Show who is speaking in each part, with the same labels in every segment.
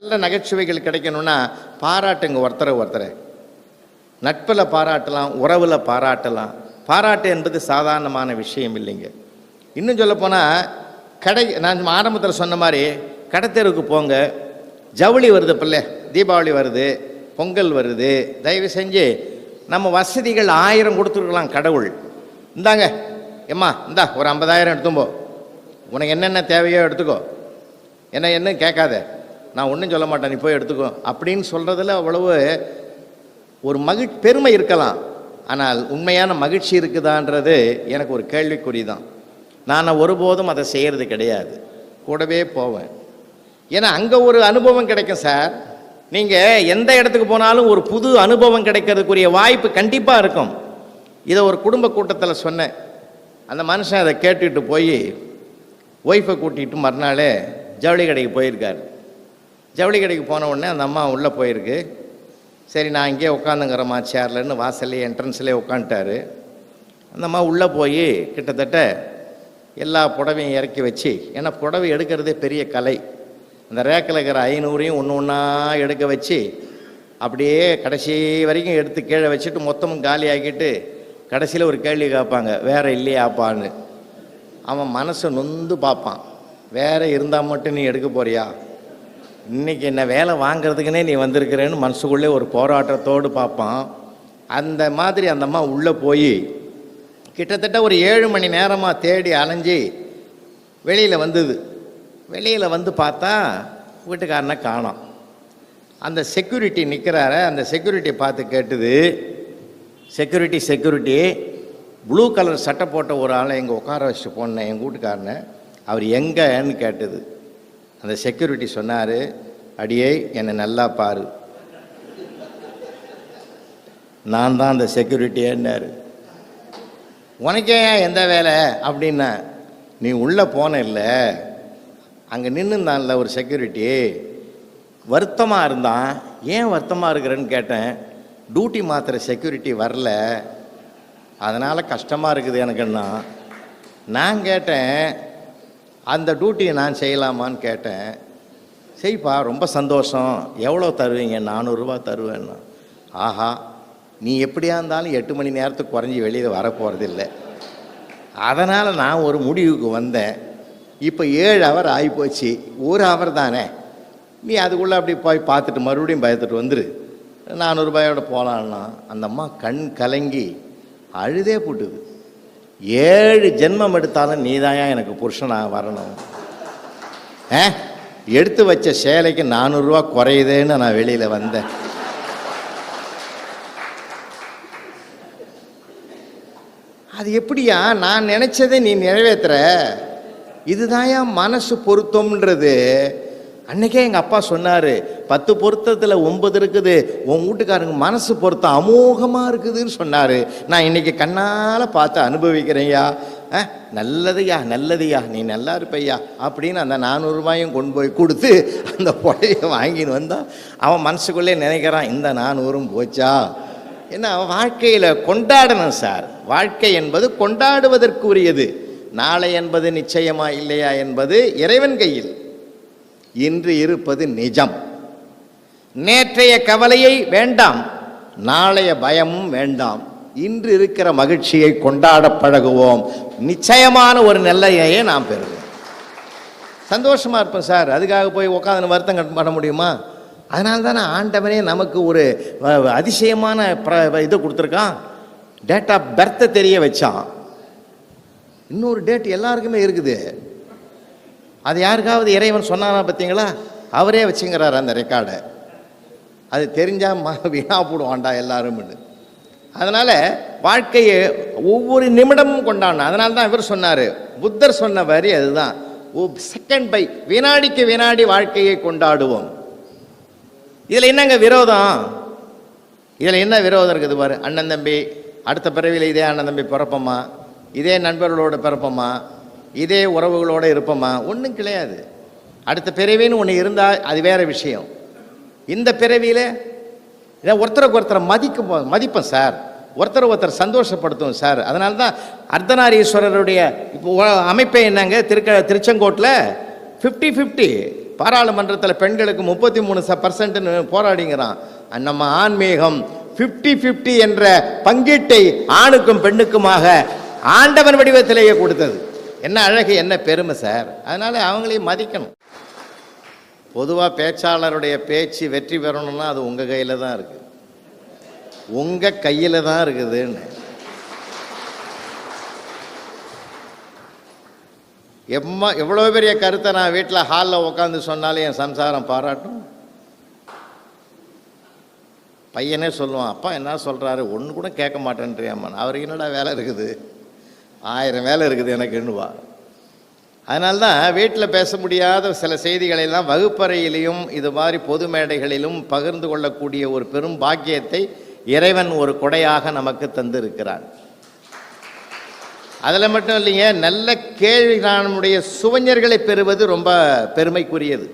Speaker 1: நல்ல நகைச்சுவைகள் கிடைக்கணும்னா பாராட்டுங்க ஒருத்தரை ஒருத்தரை. நட்பில் பாராட்டலாம் உறவில் பாராட்டலாம். பாராட்டு என்பது சாதாரணமான விஷயம் இல்லைங்க. இன்னும் சொல்லப்போனால் கடை நான் ஆரம்பத்தில் சொன்ன மாதிரி கடைத்தெருவுக்கு போங்க. ஜவுளி வருது பிள்ளை தீபாவளி வருது பொங்கல் வருது. தயவு செஞ்சு நம்ம வசதிகள் ஆயிரம் கொடுத்துருக்கலாம் கடவுள். இந்தாங்க எம்மா இந்தா ஒரு ஐம்பதாயிரம் எடுத்தும்போ. உனக்கு என்னென்ன தேவையோ எடுத்துக்கோ. என்ன என்ன கேட்காத. நான் ஒன்றும் சொல்ல மாட்டேன் நீ போய் எடுத்துக்கோ. அப்படின்னு சொல்கிறதுல அவ்வளவு ஒரு மகிழ் பெருமை இருக்கலாம். ஆனால் உண்மையான மகிழ்ச்சி இருக்குதான்றது எனக்கு ஒரு கேள்விக்குறி தான் நான் ஒருபோதும் அதை செய்கிறது கிடையாது. கூடவே போவேன். ஏன்னா அங்கே ஒரு அனுபவம் கிடைக்கும் சார். நீங்கள் எந்த இடத்துக்கு போனாலும் ஒரு புது அனுபவம் கிடைக்கிறதுக்குரிய வாய்ப்பு கண்டிப்பாக இருக்கும். இதை ஒரு குடும்ப கூட்டத்தில் சொன்னேன். அந்த மனுஷன் அதை கேட்டுட்டு போய் ஒய்ஃபை கூட்டிகிட்டு மறுநாளே ஜவுளி கடைக்கு போயிருக்காரு. ஜவுளி கடைக்கு போன உடனே அந்த அம்மா உள்ளே போயிருக்கு. சரி நான் இங்கேயே உட்காந்துங்கிறம்மா சேர்லன்னு வாசல்லே என்ட்ரன்ஸ்லேயே உட்காந்துட்டாரு அந்த அம்மா உள்ளே போய் கிட்டத்தட்ட எல்லா புடவையும் இறக்கி வச்சு ஏன்னா புடவை எடுக்கிறதே பெரிய கலை. அந்த ரேக்கில் இருக்கிற ஐநூறையும் ஒன்று ஒன்றா எடுக்க வச்சு அப்படியே கடைசி வரைக்கும் எடுத்து கீழே வச்சுட்டு மொத்தமும் காலி ஆக்கிட்டு கடைசியில் ஒரு கேள்வி கேட்பாங்க வேற இல்லையாப்பான்னு? அவன் மனசை நொந்து பார்ப்பான் வேறு இருந்தால் மட்டும் நீ எடுக்க போறியா? இன்னைக்கு என்ன வேலை வாங்கிறதுக்குனே நீ வந்திருக்கிறேன்னு மனசுக்குள்ளே ஒரு போராட்டத்தோடு பார்ப்பான். அந்த மாதிரி அந்த அம்மா உள்ளே போய் கிட்டத்தட்ட ஒரு ஏழு மணி நேரமாக தேடி அலைஞ்சி வெளியில் வந்தது. வெளியில் வந்து பார்த்தா வீட்டுக்காரனை காணோம். அந்த செக்யூரிட்டி நிற்கிறார அந்த செக்யூரிட்டி பார்த்து கேட்டுது செக்யூரிட்டி செக்யூரிட்டி ப்ளூ கலர் சட்டை போட்ட ஒரு ஆளை இங்கே உட்கார வச்சுட்டு போனேன் எங்கள் வீட்டுக்காரனை. அவர் எங்கன்னு கேட்டது. அந்த செக்யூரிட்டி சொன்னார் அடியே என்னை நல்லா பாரு. நான் தான் அந்த செக்யூரிட்டியேன்னாரு உனக்கே ஏன் எந்த வேலை? அப்படின்னா நீ உள்ளே போன இல்லை. அங்கே நின்றுந்தான்ல ஒரு செக்யூரிட்டி வருத்தமாக இருந்தான். ஏன் வருத்தமாக இருக்கிறேன்னு கேட்டேன். டியூட்டி மாத்திர செக்யூரிட்டி வரல. அதனால் கஷ்டமாக இருக்குது எனக்குன்னா. நான் கேட்டேன் அந்த டியூட்டியை நான் செய்யலாமான்னு கேட்டேன். செய்ப்பா ரொம்ப சந்தோஷம். எவ்வளோ தருவீங்க? நானூறுரூவா தருவேன்னா. ஆஹா நீ எப்படியா இருந்தாலும் எட்டு மணி நேரத்துக்கு குறைஞ்சி வெளியில் வரப்போகிறதில்ல அதனால் நான் ஒரு முடிவுக்கு வந்தேன். இப்போ ஏழு ஹவர் ஆகிப்போச்சு ஒரு ஹவர் தானே. நீ அதுக்குள்ளே அப்படி போய் பார்த்துட்டு மறுபடியும் பயத்துட்டு வந்துரு. நானூறுபாயோட போகலான்னா அந்த அம்மா கண் கலங்கி அழுதே போட்டுது. ஏழு ஜென்மம் எடுத்தாலும் நீதாயா எனக்கு புருஷனாக வரணும். ஆ? எடுத்து வச்ச சேலைக்கு நானூறுரூவா குறையுதேன்னு நான் வெளியில் வந்தேன். அது எப்படியா? நான் நினைச்சதை நீ நிறைவேற்றுற இதுதான் மனசு பொருத்தம்ன்றது. அன்னைக்கே எங்கள் அப்பா சொன்னார் பத்து பொருத்தத்தில் ஒன்பது இருக்குது உன் வீட்டுக்காரங்க மனசு பொருத்தம் அமோகமாக இருக்குதுன்னு சொன்னார். நான் இன்னைக்கு கண்ணால் பார்த்து அனுபவிக்கிறேன்யா. ஆ நல்லதையா நல்லதுயா நீ நல்லா இருப்பையா? அப்படின்னு அந்த நானூறுரூபாயும் கொண்டு போய் கொடுத்து அந்த புடவையை வாங்கின்னு வந்தான் அவன் மனசுக்குள்ளே நினைக்கிறான் இந்த நானூறும் போச்சா? என்ன வாழ்க்கையில் கொண்டாடணும் சார். வாழ்க்கை என்பது கொண்டாடுவதற்குரியது. நாளை என்பது நிச்சயமா இல்லையா என்பது இறைவன் கையில். இன்று இருப்பது நிஜம். நேற்றைய கவலையை வேண்டாம் நாளைய பயமும் வேண்டாம். இன்று இருக்கிற மகிழ்ச்சியை கொண்டாட பழகுவோம். நிச்சயமான ஒரு நிலையையே நாம் பெறுவோம். சந்தோஷமா இருப்போம் சார். அதுக்காக போய் உட்காந்து வருத்தம் பண்ண முடியுமா? அதனால தானே ஆண்டவனே நமக்கு ஒரு அதிசயமான பிர- இது கொடுத்துருக்கான். டேட் ஆஃப் பர்த்தை தெரிய வச்சான். இன்னொரு டேட் எல்லாருக்குமே இருக்குது. அது யாருக்காவது இறைவன் சொன்னானா பார்த்தீங்களா? அவரே வச்சுங்கிறார் அந்த ரெக்கார்டை அது தெரிஞ்சா ம வீணா போடுவான்டா எல்லாரும்னு. அதனால் வாழ்க்கையை ஒவ்வொரு நிமிடமும் கொண்டாடணும். அதனால தான் இவர் சொன்னார். புத்தர் சொன்ன வரி அதுதான். செகண்ட் பை வினாடிக்கு வினாடி வாழ்க்கையை கொண்டாடுவோம். இதில் என்னங்க விரோதம்? இதில் என்ன விரோதம் இருக்குது பாரு. அண்ணன் தம்பி அடுத்த பிறவியில் இதே அண்ணன் தம்பி பிறப்போமா? இதே நண்பர்களோட பிறப்போமா? இதே உறவுகளோடு இருப்போமா? ஒன்றும் கிடையாது. அடுத்த பிறவின்னு ஒன்று இருந்தால் அது வேற விஷயம். இந்த பிறவியில் இதை ஒருத்தருக்கு ஒருத்தரை மதிக்கும் மதிப்போம் சார். ஒருத்தரை ஒருத்தர் சந்தோஷப்படுத்தும் சார். அதனால தான் அர்த்தநாரீஸ்வரருடைய இப்போ அமைப்பே என்னங்க? திருக்க திருச்செங்கோட்டில் ஃபிஃப்டி ஃபிஃப்டி பாராளுமன்றத்தில் பெண்களுக்கு முப்பத்தி மூணு ச பர்சன்ட்னு போராடிங்கிறான். நம்ம ஆன்மீகம் 50 50 என்ற பங்கீட்டை ஆணுக்கும் பெண்ணுக்குமாக ஆண்டவன் வடிவத்திலேயே கொடுத்தது. என்ன அழகு என்ன பெருமை சார். அதனால் அவங்களையும் மதிக்கணும். பொதுவாக பேச்சாளருடைய பேச்சு வெற்றி பெறணும்னா அது உங்கள் கையில் தான் இருக்குது உங்கள் கையில் தான் இருக்குதுன்னு. எம்மா எவ்வளோ பெரிய கருத்தை நான் வீட்டில் ஹாலில் உட்காந்து சொன்னாலும் என் சம்சாரம் பாராட்டும். பையனே சொல்லுவான் அப்பா என்ன சொல்கிறாரு ஒன்று கூட கேட்க மாட்டேன்றியாம்மா. அவருக்கு என்னடா வேலை இருக்குது? ஆயிரம் வேலை இருக்குது எனக்குன்னுவா. அதனால்தான் வீட்டில் பேச முடியாத சில செய்திகளெல்லாம் வகுப்பறையிலையும் இது மாதிரி பொது மேடைகளிலும் பகிர்ந்து கொள்ளக்கூடிய ஒரு பெரும் பாக்கியத்தை இறைவன் ஒரு கொடையாக நமக்கு தந்திருக்கிறான். அதில் மட்டும் இல்லைங்க நல்ல கேள்வி நம்முடைய சுவஞர்களை பெறுவது ரொம்ப பெருமைக்குரியது.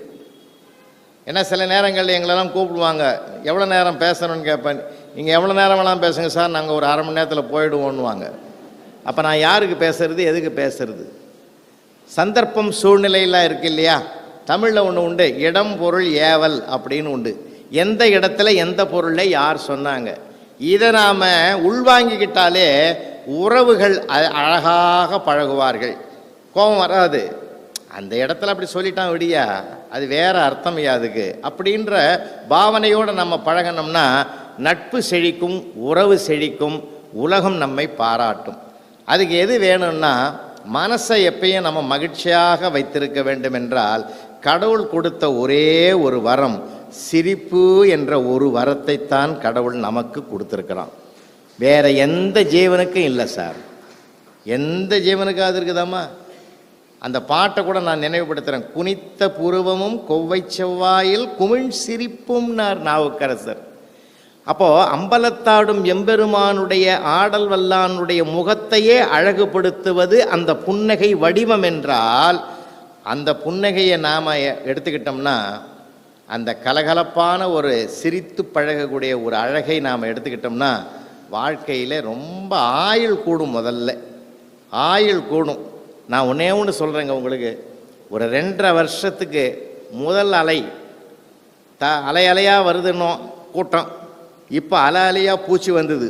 Speaker 1: ஏன்னா சில நேரங்களில் எங்களெல்லாம் கூப்பிடுவாங்க எவ்வளோ நேரம் பேசணும்னு கேட்பேன். நீங்கள் எவ்வளோ நேரம் வேணாலும் பேசுங்க சார் நாங்கள் ஒரு அரை மணி நேரத்தில் போயிடுவோன்னுவாங்க அப்போ நான் யாருக்கு பேசுறது எதுக்கு பேசுறது? சந்தர்ப்பம் சூழ்நிலையெல்லாம் இருக்கு இல்லையா? தமிழில் ஒன்று உண்டு இடம் பொருள் ஏவல் அப்படின்னு உண்டு. எந்த இடத்துல எந்த பொருளை யார் சொன்னாங்க? இதை நாம் உள்வாங்கிக்கிட்டாலே உறவுகள் அ- அழகாக பழகுவார்கள். கோபம் வராது. அந்த இடத்துல அப்படி சொல்லிட்டான் விடியா அது வேற அர்த்தம் அதுக்கு. அப்படின்ற பாவனையோடு நம்ம பழகணும்னா நட்பு செழிக்கும் உறவு செழிக்கும் உலகம் நம்மை பாராட்டும். அதுக்கு எது வேணும்னா மனசை எப்பயும் நம்ம மகிழ்ச்சியாக வைத்திருக்க வேண்டும் என்றால் கடவுள் கொடுத்த ஒரே ஒரு வரம் சிரிப்பு என்ற ஒரு வரத்தைத்தான் கடவுள் நமக்கு கொடுத்துருக்கிறான். வேற எந்த ஜீவனுக்கும் இல்லை சார். எந்த ஜீவனுக்காவது இருக்குதாம்மா? அந்த பாட்டை கூட நான் நினைவுபடுத்துகிறேன் குனித்த புருவமும் கொவ்வை செவ்வாயில் குமிழ் சிரிப்பும்னார் நாவுக்கரசர். அப்போது அம்பலத்தாடும் எம்பெருமானுடைய ஆடல் வல்லானுடைய முகத்தையே அழகுபடுத்துவது அந்த புன்னகை வடிவம் என்றால் அந்த புன்னகையை நாம் எடுத்துக்கிட்டோம்னா அந்த கலகலப்பான ஒரு சிரித்து பழகக்கூடிய ஒரு அழகை நாம் எடுத்துக்கிட்டோம்னா வாழ்க்கையில் ரொம்ப ஆயுள் கூடும் முதல்ல. ஆயுள் கூடும். நான் ஒன்றே ஒன்று சொல்கிறேங்க உங்களுக்கு. ஒரு ரெண்டரை வருஷத்துக்கு முதல் அலை த அலை அலையாக வருதுன்னோ கூட்டம். இப்போ அலை அலையாக பூச்சி வந்தது.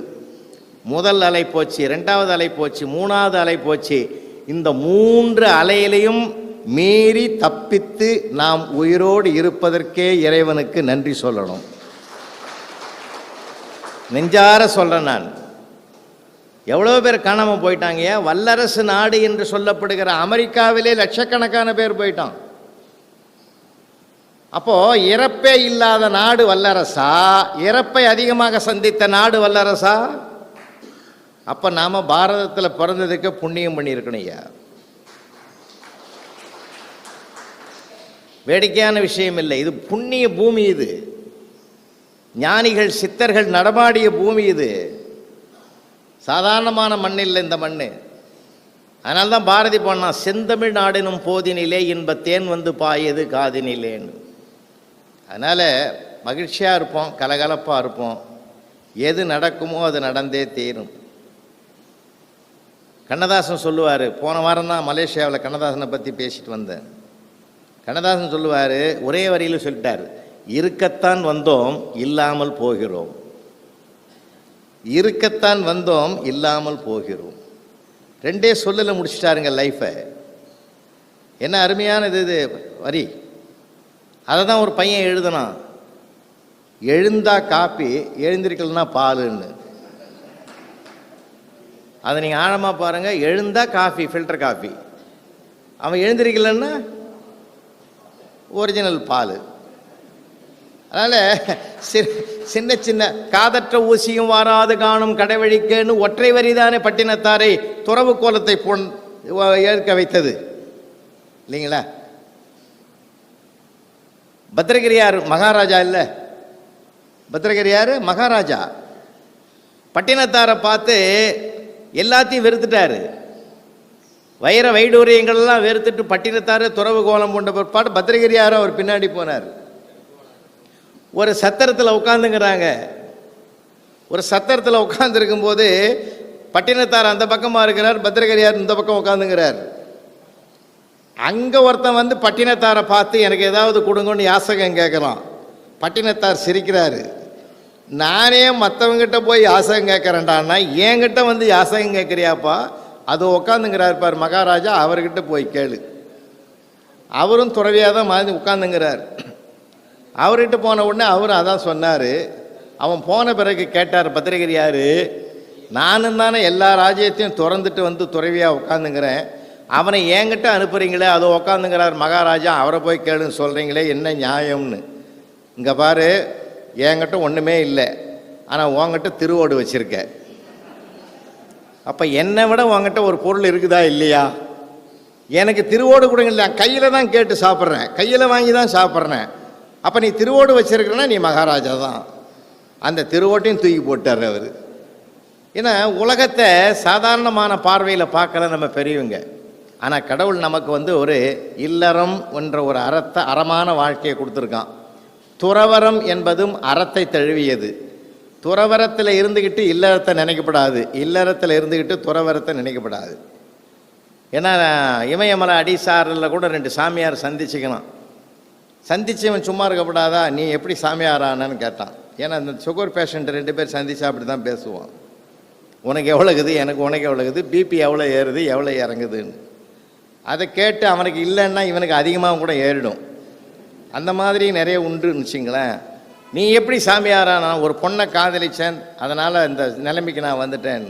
Speaker 1: முதல் அலை போச்சு ரெண்டாவது அலை போச்சு மூணாவது அலை போச்சு. இந்த மூன்று அலையிலையும் மீறி தப்பித்து நாம் உயிரோடு இருப்பதற்கே இறைவனுக்கு நன்றி சொல்லணும். நெஞ்சார சொல்கிறேன் நான். எவ்வளோ பேர் காணாமல் போயிட்டாங்க வல்லரசு நாடு என்று சொல்லப்படுகிற அமெரிக்காவிலே லட்சக்கணக்கான பேர் போயிட்டான். அப்போது இறப்பே இல்லாத நாடு வல்லரசா? இறப்பை அதிகமாக சந்தித்த நாடு வல்லரசா? அப்போ நாம் பாரதத்தில் பிறந்ததுக்கு புண்ணியம் பண்ணியிருக்கணும் ஐயா. வேடிக்கையான விஷயம் இல்லை. இது புண்ணிய பூமி இது. ஞானிகள் சித்தர்கள் நடமாடிய பூமி இது. சாதாரணமான மண் இல்லை இந்த மண் அதனால்தான் பாரதி பண்ணான் செந்தமிழ் நாடினும் போதினிலே இன்ப தேன் வந்து பாயது காதினிலேன்னு. அதனால் மகிழ்ச்சியாக இருப்போம் கலகலப்பாக இருப்போம். எது நடக்குமோ அது நடந்தே தீரும். கண்ணதாசன் சொல்லுவார் போன வாரம் தான் மலேசியாவில் கண்ணதாசனை பற்றி பேசிட்டு வந்தேன். கண்ணதாசன் சொல்லுவார் ஒரே வரியில் சொல்லிட்டார் இருக்கத்தான் வந்தோம் இல்லாமல் போகிறோம். இருக்கத்தான் வந்தோம் இல்லாமல் போகிறோம். ரெண்டே சொல்லல முடிச்சிட்டாருங்க லைஃப்பை என்ன அருமையானது இது வரி. அதை தான் ஒரு பையன் எழுதுனான். எழுந்தா காப்பி எழுந்திருக்கலன்னா பாலுன்னு. அதை நீங்கள் ஆழமாக பாருங்கள் எழுந்தா காஃபி ஃபில்டர் காஃபி. அவன் எழுந்திருக்கலன்னா ஒரிஜினல் பால். அதனால் சின்ன சின்ன காதற்ற ஊசியும் வாராது காணும் கடைவழிக்கன்னு ஒற்றை வரிதானே பட்டினத்தாரை துறவு கோலத்தை பொன் ஏற்க வைத்தது. இல்லைங்களா? பத்திரகிரியார் மகாராஜா இல்லை. பத்திரகிரியார் மகாராஜா. பட்டினத்தாரை பார்த்து எல்லாத்தையும் வெறுத்துட்டார். வைர வைடூரியங்கள்லாம் வெறுத்துட்டு பட்டினத்தாரு துறவு கோலம் கொண்ட பிற்பாடு பத்திரகிரியாரும் அவர் பின்னாடி போனார். ஒரு சத்திரத்தில் உட்காந்துங்கிறாங்க ஒரு சத்திரத்தில் உட்காந்துருக்கும் போது பட்டினத்தார் அந்த பக்கமாக இருக்கிறார் பத்திரகிரியார் இந்த பக்கம் உட்காந்துங்கிறார் அங்கே ஒருத்தன் வந்து பட்டினத்தாரை பார்த்து எனக்கு ஏதாவது கொடுங்கன்னு யாசகம் கேட்குறான் பட்டினத்தார் சிரிக்கிறாரு. நானே மற்றவங்கிட்ட போய் யாசகம் கேட்குறேன்டான்னா என்கிட்ட வந்து யாசகம் கேட்குறியாப்பா அது உட்காந்துங்கிறார் பார் மகாராஜா அவர்கிட்ட போய் கேளு. அவரும் துறவியாக தான் மாதிரி உட்காந்துங்கிறார் அவர்கிட்ட போன உடனே அவரும் அதான் சொன்னார். அவன் போன பிறகு கேட்டார் பத்திரிகையார் நானும் தானே எல்லா ராஜ்யத்தையும் திறந்துட்டு வந்து துறவியாக உட்காந்துங்கிறேன் அவனை என்கிட்ட அனுப்புறீங்களே அது உட்காந்துங்கிறார் மகாராஜா அவரை போய் கேளுன்னு சொல்கிறீங்களே என்ன நியாயம்னு. இங்கே பாரு என்கிட்ட ஒன்றுமே இல்லை ஆனால் உன்கிட்ட திருவோடு வச்சுருக்க. அப்போ என்னை விட உன்கிட்ட ஒரு பொருள் இருக்குதா இல்லையா? எனக்கு திருவோடு கொடுங்க இல்லை கையில் தான் கேட்டு சாப்பிட்றேன் கையில் வாங்கி தான் சாப்பிட்றேன். அப்போ நீ திருவோடு வச்சுருக்கிறனா நீ மகாராஜா தான். அந்த திருவோட்டையும் தூக்கி போட்டார் அவர். ஏன்னா உலகத்தை சாதாரணமான பார்வையில் பார்க்கல நம்ம பெரியவங்க. ஆனால் கடவுள் நமக்கு வந்து ஒரு இல்லறம் என்ற ஒரு அறத்தை அறமான வாழ்க்கையை கொடுத்துருக்கான். துறவரம் என்பதும் அறத்தை தழுவியது. துறவரத்தில் இருந்துக்கிட்டு இல்லறத்தை நினைக்கப்படாது. இல்லறத்தில் இருந்துக்கிட்டு துறவரத்தை நினைக்கப்படாது. ஏன்னா இமயமலை அடிசாரில் கூட ரெண்டு சாமியார் சந்திச்சுக்கணும். சந்திச்சவன் சும்மா இருக்கப்படாதா நீ எப்படி சாமியாரானன்னு கேட்டான். ஏன்னா இந்த சுகர் பேஷண்ட் ரெண்டு பேர் சந்திச்சா அப்படி தான் பேசுவான் உனக்கு எவ்வளோ இருக்குது எனக்கு உனக்கு எவ்வளோ இருக்குது பிபி எவ்வளோ ஏறுது? எவ்வளோ இறங்குதுன்னு. அதை கேட்டு அவனுக்கு இல்லைன்னா இவனுக்கு அதிகமாக கூட ஏறிடும். அந்த மாதிரி நிறைய உண்டுன்னு வச்சுங்களேன். நீ எப்படி சாமியாரா? நான் ஒரு பொண்ணை காதலிச்சேன். அதனால் இந்த நிலைமைக்கு நான் வந்துட்டேன்.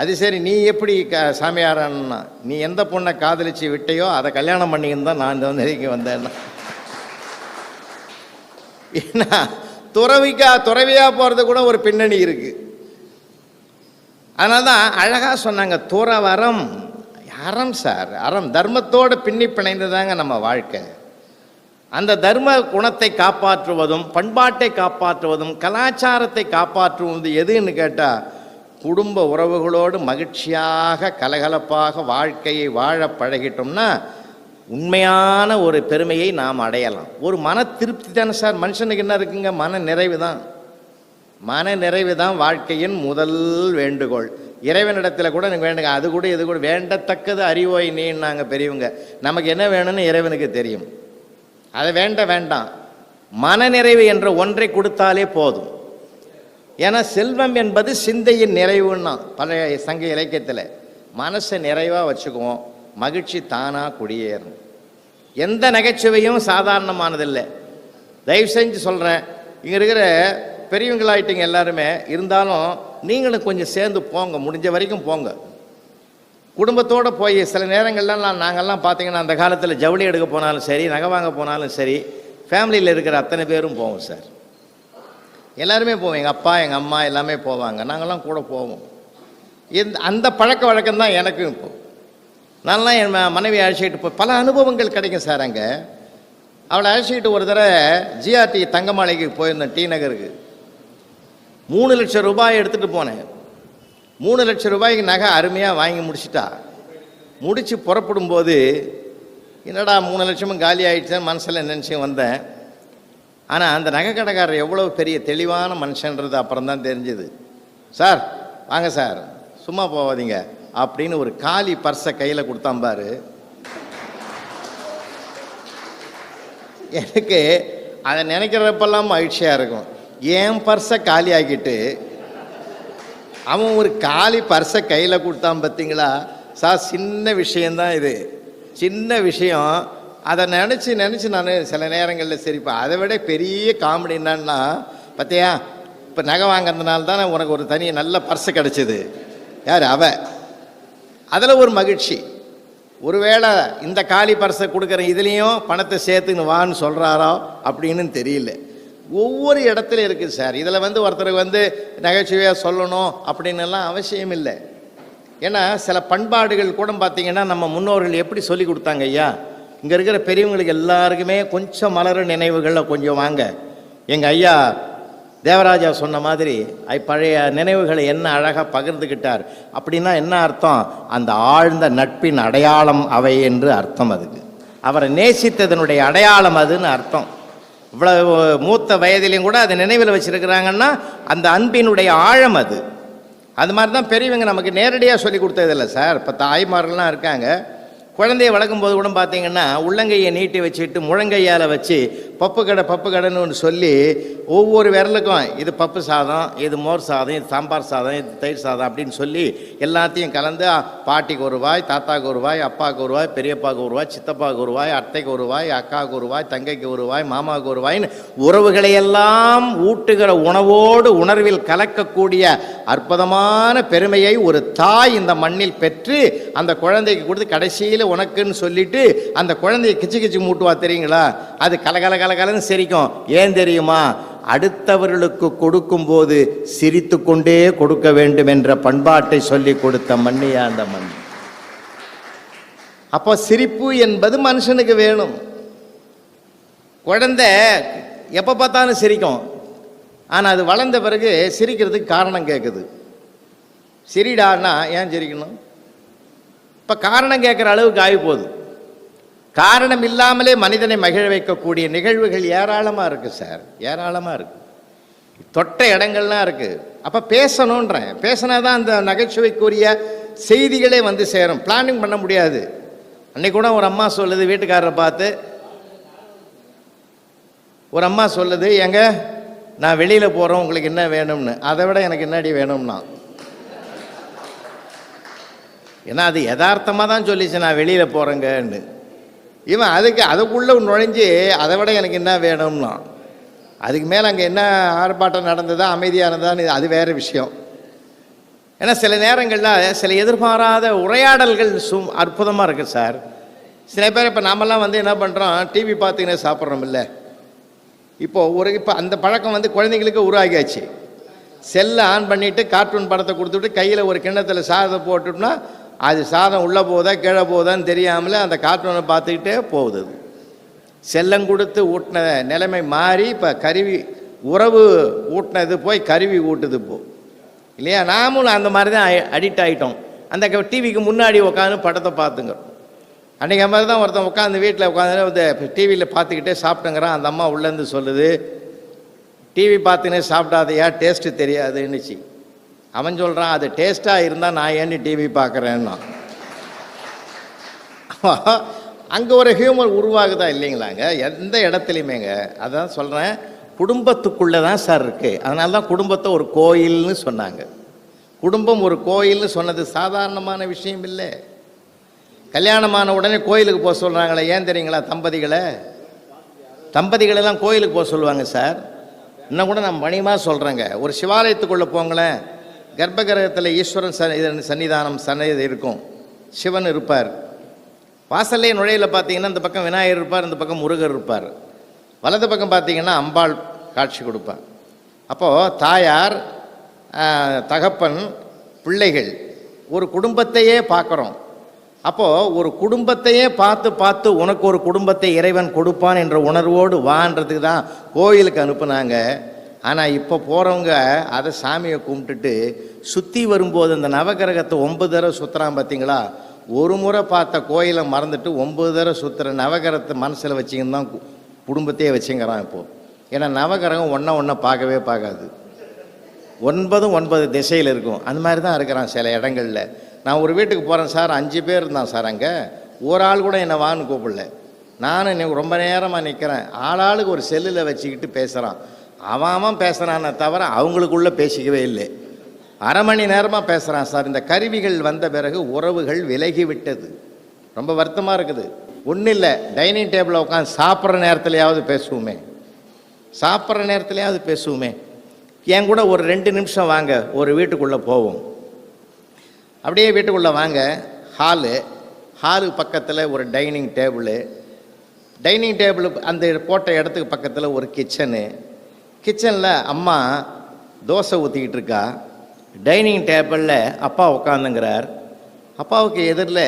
Speaker 1: அது சரி நீ எப்படி க சாமியாரான்னா? நீ எந்த பொண்ணை காதலிச்சு விட்டையோ அதை கல்யாணம் பண்ணிக்கின்னு தான் நான் இந்த நிலைக்கு வந்தேன்னா ஏன்னா துறவிக்கா துறவியாக போகிறது கூட ஒரு பின்னணி இருக்குது அதனால தான் அழகாக சொன்னாங்க துறவரம். அறம் சார் அறம். தர்மத்தோடு பின்னி பிணைந்ததாங்க நம்ம வாழ்க்கை. அந்த தர்ம குணத்தை காப்பாற்றுவதும் பண்பாட்டை காப்பாற்றுவதும் கலாச்சாரத்தை காப்பாற்றுவது எதுன்னு கேட்டால் குடும்ப உறவுகளோடு மகிழ்ச்சியாக கலகலப்பாக வாழ்க்கையை வாழ பழகிட்டோம்னா உண்மையான ஒரு பெருமையை நாம் அடையலாம். ஒரு மன திருப்தி தானே சார்? மனுஷனுக்கு என்ன இருக்குங்க? மன நிறைவு தான். மன நிறைவு தான் வாழ்க்கையின் முதல் வேண்டுகோள். இறைவனிடத்தில் கூட எனக்கு வேண்டுங்க. அது கூட இது கூட. வேண்டத்தக்கது அறிவோய் நீன்னாங்க பெரியவங்க. நமக்கு என்ன வேணும்னு இறைவனுக்கு தெரியும். அதை வேண்ட வேண்டாம். மனநிறைவு என்ற ஒன்றை கொடுத்தாலே போதும். ஏன்னா செல்வம் என்பது சிந்தையின் நிறைவுன்னா பழைய சங்க இலக்கியத்தில். மனசை நிறைவாக வச்சுக்குவோம். மகிழ்ச்சி தானாக குடியேறும். எந்த நகைச்சுவையும் சாதாரணமானதில்லை. தயவு செஞ்சு சொல்கிறேன் இங்கே இருக்கிற பெரியவங்களாயிட்டீங்க எல்லாருமே. இருந்தாலும் நீங்களும் கொஞ்சம் சேர்ந்து போங்க முடிஞ்ச வரைக்கும் போங்க. குடும்பத்தோடு போய் சில நேரங்கள்லாம் நான் நாங்கள்லாம் பார்த்தீங்கன்னா அந்த காலத்தில் ஜவுளி எடுக்க போனாலும் சரி நகை வாங்க போனாலும் சரி ஃபேமிலியில் இருக்கிற அத்தனை பேரும் போவோம் சார். எல்லாருமே போவோம். எங்கள் அப்பா எங்கள் அம்மா எல்லாமே போவாங்க. நாங்கள்லாம் கூட போவோம். இந்த அந்த பழக்க வழக்கம் தான் எனக்கும் இப்போ. நான்லாம் என் ம- மனைவி அழைச்சிக்கிட்டு போய் பல அனுபவங்கள் கிடைக்கும் சார் அங்கே. அவளை அழைச்சிக்கிட்டு ஒரு தடவை ஜிஆர்டி தங்கமாலைக்கு போயிருந்தேன் டி நகருக்கு. மூணு லட்சம் ரூபாய் எடுத்துகிட்டு போனேன். மூணு லட்சம் ரூபாய்க்கு நகை அருமையாக வாங்கி முடிச்சிட்டா. முடித்து புறப்படும்போது என்னடா மூணு லட்சமும் காலி ஆயிடுச்சுன்னு மனசில் நினச்சி வந்தேன். ஆனால் அந்த நகை கடைக்காரர் எவ்வளோ பெரிய தெளிவான மனுஷன்றது அப்புறம் தான் தெரிஞ்சுது. சார் வாங்க சார். சும்மா போகாதீங்க. அப்படின்னு ஒரு காலி பர்ஸை கையில் கொடுத்தான் பாரு. எனக்கு அதை நினைக்கிறப்பெல்லாம் மகிழ்ச்சியாக இருக்கும். என் பர்ஸை காலி ஆக்கிட்டு? அவன் ஒரு காலி பர்ஸை கையில் கொடுத்தான் பார்த்தீங்களா சார் சின்ன விஷயந்தான் இது. சின்ன விஷயம். அதை நினச்சி நினச்சி நான் சில நேரங்களில் சிரிப்பேன் அதை விட பெரிய காமெடி என்னன்னா பார்த்தியா இப்போ நகை வாங்கினதுனால தானே உனக்கு ஒரு தனி நல்ல பர்ஸு கிடச்சிது. யார்? அவ. அதில் ஒரு மகிழ்ச்சி. ஒருவேளை இந்த காலி பர்ஸை கொடுக்குற இதுலேயும் பணத்தை சேர்த்துன்னு வான்னு சொல்கிறாரோ அப்படின்னு தெரியல. ஒவ்வொரு இடத்துல இருக்குது சார். இதில் வந்து ஒருத்தருக்கு வந்து நகைச்சுவையாக சொல்லணும் அப்படின்னுலாம் அவசியம் இல்லை. ஏன்னா சில பண்பாடுகள் கூட பார்த்தீங்கன்னா நம்ம முன்னோர்கள் எப்படி சொல்லி கொடுத்தாங்க ஐயா? இங்கே இருக்கிற பெரியவங்களுக்கு எல்லாருக்குமே கொஞ்சம் மலர நினைவுகளில் கொஞ்சம் வாங்க. எங்கள் ஐயா தேவராஜா சொன்ன மாதிரி ஐ பழைய நினைவுகளை என்ன அழகாக பகிர்ந்துக்கிட்டார் அப்படின்னா என்ன அர்த்தம்? அந்த ஆழ்ந்த நட்பின் அடையாளம் அவை என்று அர்த்தம் அதுக்கு. அவரை நேசித்ததனுடைய அடையாளம் அதுன்னு அர்த்தம். இவ்வளவு மூத்த வயதிலையும் கூட அதை நினைவில் வச்சுருக்கிறாங்கன்னா அந்த அன்பினுடைய ஆழம் அது. அது மாதிரி தான் பெரியவங்க நமக்கு நேரடியாக சொல்லி கொடுத்ததில்ல சார். இப்போ தாய்மார்கள்லாம் இருக்காங்க. குழந்தைய வளர்க்கும் போது கூட பார்த்தீங்கன்னா உள்ளங்கையை நீட்டி வச்சுட்டு முழங்கையால் வச்சு பப்பு கடை பப்பு கடைன்னு ஒன்று சொல்லி ஒவ்வொரு விரலுக்கும் இது பப்பு சாதம் இது மோர் சாதம் இது சாம்பார் சாதம் இது தயிர் சாதம் அப்படின்னு சொல்லி எல்லாத்தையும் கலந்து பாட்டிக்கு ஒரு தாத்தாவுக்கு ஒருவாய் ஒரு ரூபாய் அப்பாவுக்கு ஒரு பெரியப்பாவுக்கு ஒரு சித்தப்பாவுக்கு ஒரு ரூபாய் அத்தைக்கு ஒரு அக்காவுக்கு ஒரு தங்கைக்கு ஒரு மாமாவுக்கு ஒரு ரூபாய்னு உறவுகளை எல்லாம் ஊட்டுகிற உணவோடு உணர்வில் கலக்கக்கூடிய அற்புதமான பெருமையை ஒரு தாய் இந்த மண்ணில் பெற்று அந்த குழந்தைக்கு கொடுத்து கடைசியில் உனக்குன்னு சொல்லிட்டு அந்த குழந்தையை கிச்சு கிச்சு மூட்டுவா தெரியுங்களா? அது கலகலகல கலகலன்னு சிரிக்கும். ஏன் தெரியுமா? அடுத்தவர்களுக்கு கொடுக்கும்போது சிரித்து கொண்டே கொடுக்க வேண்டும் என்ற பண்பாட்டை சொல்லி கொடுத்த மண்ணியா அந்த மண் அப்போ சிரிப்பு என்பது மனுஷனுக்கு வேணும். குழந்தை எப்போ பார்த்தாலும் சிரிக்கும். ஆனால் அது வளர்ந்த பிறகு சிரிக்கிறதுக்கு காரணம் கேட்குது சிரிடான்னா ஏன் சிரிக்கணும்? இப்போ காரணம் கேட்குற அளவுக்கு ஆகி போகுது காரணம் இல்லாமலே மனிதனை மகிழ வைக்கக்கூடிய நிகழ்வுகள் ஏராளமாக இருக்குது சார். ஏராளமாக இருக்குது தொட்ட இடங்கள்லாம் இருக்குது அப்போ பேசணுன்றேன் பேசினா தான் அந்த நகைச்சுவைக்குரிய செய்திகளே வந்து சேரும். பிளானிங் பண்ண முடியாது. அன்னைக்கு கூட ஒரு அம்மா சொல்லுது வீட்டுக்காரரை பார்த்து ஒரு அம்மா சொல்லுது ஏங்க நான் வெளியில் போகிறோம் உங்களுக்கு என்ன வேணும்னு? அதை விட எனக்கு என்னடி வேணும்னா? ஏன்னா அது யதார்த்தமாக தான் சொல்லிச்சு நான் வெளியில் போகிறேங்கன்னு இவன் அதுக்கு அதுக்குள்ளே நுழைஞ்சு அதை விட எனக்கு என்ன வேணும்னா அதுக்கு மேலே அங்கே என்ன ஆர்ப்பாட்டம் நடந்ததா அமைதியாக இருந்ததான்னு அது வேறு விஷயம். ஏன்னா சில நேரங்களில் சில எதிர்பாராத உரையாடல்கள் சும் அற்புதமாக இருக்குது சார். சில பேர் இப்போ நாமெல்லாம் வந்து என்ன பண்ணுறோம் டிவி பார்த்துக்கினே சாப்பிட்றோம் இல்லை இப்போது ஒரு இப்போ அந்த பழக்கம் வந்து குழந்தைங்களுக்கு உருவாகியாச்சு. செல்லை ஆன் பண்ணிவிட்டு கார்ட்டூன் படத்தை கொடுத்துட்டு கையில் ஒரு கிண்ணத்தில் சாதத்தை போட்டுட்டோம்னா அது சாதம் உள்ளே போதா கீழே போதான்னு தெரியாமலே அந்த கார்ட்டூனை பார்த்துக்கிட்டே போகுது செல்லம் கொடுத்து ஊட்டின நிலைமை மாறி இப்போ கருவி உறவு ஊட்டினது போய் கருவி ஊட்டுது போ இல்லையா? நாமளும் அந்த மாதிரி தான் அடிக்ட் ஆகிட்டோம் அந்த டிவிக்கு முன்னாடி உட்காந்து படத்தை பார்த்துங்க. அன்றைக்கி மாதிரி தான் ஒருத்தன் உட்காந்து வீட்டில் உட்காந்து இந்த டிவியில் பார்த்துக்கிட்டே சாப்பிட்டுங்கிறான். அந்த அம்மா உள்ளேருந்து சொல்லுது டிவி பார்த்துன்னு சாப்பிடாதையா? டேஸ்ட்டு தெரியாதுன்னுச்சு. அவன் சொல்கிறான் அது டேஸ்ட்டாக இருந்தால் நான் ஏன்னு டிவி பார்க்குறேன்னா? அங்கே ஒரு ஹியூமர் உருவாகுதா இல்லைங்களாங்க? எந்த இடத்துலையுமேங்க? அதான் சொல்கிறேன் குடும்பத்துக்குள்ளே தான் சார் இருக்குது அதனால தான் குடும்பத்தை ஒரு கோயில்னு சொன்னாங்க. குடும்பம் ஒரு கோயில்னு சொன்னது சாதாரணமான விஷயம் இல்லை. கல்யாணமான உடனே கோயிலுக்கு போக சொல்கிறாங்களே ஏன் தெரியுங்களா தம்பதிகளை? தம்பதிகளெல்லாம் கோயிலுக்கு போக சொல்லுவாங்க சார் இன்னும் கூட நான் பணியமாக சொல்கிறேங்க ஒரு சிவாலயத்துக்குள்ளே போங்களேன். கர்ப்பகிரகத்தில் ஈஸ்வரன் சன்னி சன்னிதானம் சன்னதி இருக்கும். சிவன் இருப்பார். வாசல்லே நுழையில பார்த்தீங்கன்னா இந்த பக்கம் விநாயகர் இருப்பார் இந்த பக்கம் முருகர் இருப்பார். வலது பக்கம் பார்த்தீங்கன்னா அம்பாள் காட்சி கொடுப்பார். அப்போது தாயார் தகப்பன் பிள்ளைகள் ஒரு குடும்பத்தையே பார்க்குறோம். அப்போது ஒரு குடும்பத்தையே பார்த்து பார்த்து உனக்கு ஒரு குடும்பத்தை இறைவன் கொடுப்பான் என்ற உணர்வோடு வான்றதுக்கு தான் கோயிலுக்கு அனுப்புனாங்க. ஆனால் இப்போ போகிறவங்க அதை சாமியை கும்பிட்டுட்டு சுற்றி வரும்போது இந்த நவகிரகத்தை ஒன்பது தடவை சுற்றுறான் பார்த்தீங்களா ஒரு முறை பார்த்த கோயிலை மறந்துட்டு ஒன்பது தடவை சுற்றுற நவகிரகத்தை மனசில் வச்சிங்கன்னு தான் கு- குடும்பத்தையே வச்சுங்கிறான் இப்போது ஏன்னா நவகிரகம் ஒன்றா ஒன்றா பார்க்கவே பார்க்காது. ஒன்பதும் ஒன்பது திசையில் இருக்கும். அந்த மாதிரி தான் இருக்கிறான் சில இடங்களில். நான் ஒரு வீட்டுக்கு போகிறேன் சார் அஞ்சு பேர் இருந்தான் சார் அங்கே. ஒரு ஆள் கூட என்னை வான்னு கூப்பிடல. நானும் ரொம்ப நேரமாக நிற்கிறேன் ஆளாளுக்கு ஒரு செல்லில் வச்சுக்கிட்டு பேசுகிறான் அவன் அவன் பேசுகிறானே தவிர அவங்களுக்குள்ளே பேசிக்கவே இல்லை. அரை மணி நேரமாக பேசுகிறான் சார். இந்த கருவிகள் வந்த பிறகு உறவுகள் விலகி விட்டது ரொம்ப வருத்தமாக இருக்குது. ஒன்றும் இல்லை டைனிங் டேபிளில் உட்காந்து சாப்பிட்ற நேரத்துலையாவது பேசுவோமே. சாப்பிட்ற நேரத்துலையாவது பேசுவோமே. என் கூட ஒரு ரெண்டு நிமிஷம் வாங்க ஒரு வீட்டுக்குள்ளே போவோம். அப்படியே வீட்டுக்குள்ளே வாங்க ஹாலு ஹாலு பக்கத்தில் ஒரு டைனிங் டேபிளு. டைனிங் டேபிள் அந்த போட்ட இடத்துக்கு பக்கத்தில் ஒரு கிச்சனு கிச்சனில் அம்மா தோசை ஊற்றிக்கிட்டு இருக்கா. டைனிங் டேபிளில் அப்பா உட்காந்துங்கிறார் அப்பாவுக்கு எதிரில்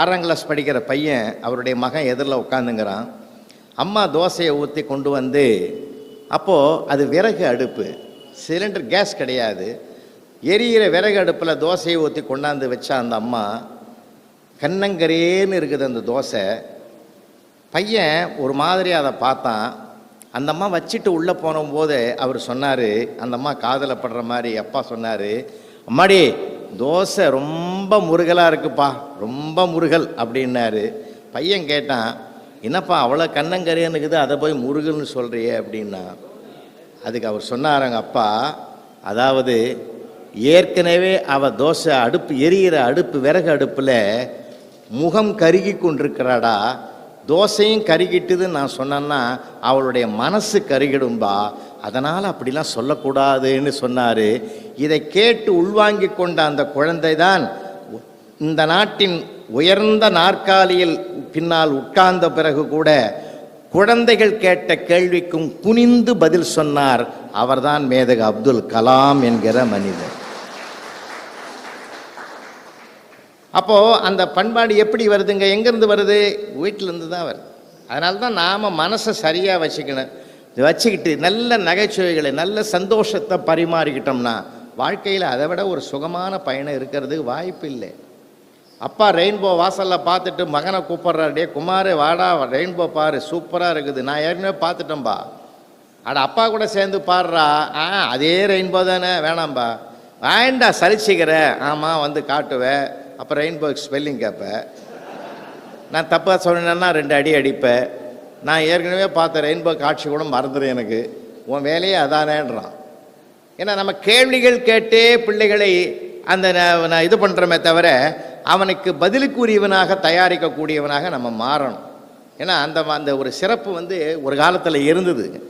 Speaker 1: ஆறாம் கிளாஸ் படிக்கிற பையன் அவருடைய மகன் எதிரில் உட்காந்துங்கிறான் அம்மா தோசையை ஊற்றி கொண்டு வந்து அப்போது அது விறகு அடுப்பு சிலிண்டர் கேஸ் கிடையாது. எரியிற விறகு அடுப்பில் தோசையை ஊற்றி கொண்டாந்து வச்சா அந்த அம்மா கண்ணங்கரேன்னு இருக்குது அந்த தோசை. பையன் ஒரு மாதிரி அதை பார்த்தான். அந்த அம்மா வச்சுட்டு உள்ளே போனபோது அவர் சொன்னார் அந்த அம்மா காதலை படுற மாதிரி அப்பா சொன்னார் அம்மாடி தோசை ரொம்ப முருகலாக இருக்குப்பா ரொம்ப முருகல் அப்படின்னாரு. பையன் கேட்டான் என்னப்பா அவ்வளோ கண்ணங்கரையனுக்குது அதை போய் முருகல்னு சொல்கிறியே அப்படின்னா. அதுக்கு அவர் சொன்னாரங்க அப்பா அதாவது ஏற்கனவே அவ தோசை அடுப்பு எரியிற அடுப்பு விறகு அடுப்பில் முகம் கருகி கொண்டிருக்கிறாடா தோசையும் கருகிட்டுதுன்னு நான் சொன்னேன்னா அவளுடைய மனசு கருகிடும்பா. அதனால் அப்படிலாம் சொல்லக்கூடாதுன்னு சொன்னார். இதை கேட்டு உள்வாங்கி கொண்ட அந்த குழந்தை தான் இந்த நாட்டின் உயர்ந்த நாற்காலியில் பின்னால் உட்கார்ந்த பிறகு கூட குழந்தைகள் கேட்ட கேள்விக்கும் குனிந்து பதில் சொன்னார். அவர்தான் மேதக அப்துல் கலாம் என்கிற மனிதர். அப்போது அந்த பண்பாடு எப்படி வருதுங்க? எங்கேருந்து வருது? வீட்டிலேருந்து தான் வருது. அதனால தான் நாம் மனசை சரியாக வச்சுக்கணும். வச்சுக்கிட்டு நல்ல நகைச்சுவைகளை நல்ல சந்தோஷத்தை பரிமாறிக்கிட்டோம்னா வாழ்க்கையில் அதை விட ஒரு சுகமான பயணம் இருக்கிறதுக்கு வாய்ப்பு இல்லை. அப்பா ரெயின்போ வாசலில் பார்த்துட்டு மகனை கூப்பிட்றாரு டே குமார் வாடா ரெயின்போ பாரு சூப்பராக இருக்குது. நான் ஏற்கனவே பார்த்துட்டேன்பா. அட அப்பா கூட சேர்ந்து பாடுறா. ஆ அதே ரெயின்போ தானே வேணாம்பா. வேண்டா சலிச்சிக்கிற. ஆமாம் வந்து காட்டுவேன் அப்போ ரெயின்போ ஸ்பெல்லிங் கேட்பேன் நான் தப்பாக சொன்னேன்னா ரெண்டு அடி அடிப்பேன் நான் ஏற்கனவே பார்த்த ரெயின்போ காட்சி கூட மறந்துடும் எனக்கு. உன் வேலையே அதானேன்றான். ஏன்னா நம்ம கேள்விகள் கேட்டே பிள்ளைகளை அந்த ந- நான் இது பண்ணுறோமே தவிர அவனுக்கு பதிலுக்குரியவனாக தயாரிக்கக்கூடியவனாக நம்ம மாறணும். ஏன்னா அந்த அந்த ஒரு சிறப்பு வந்து ஒரு காலத்தில் இருந்தது.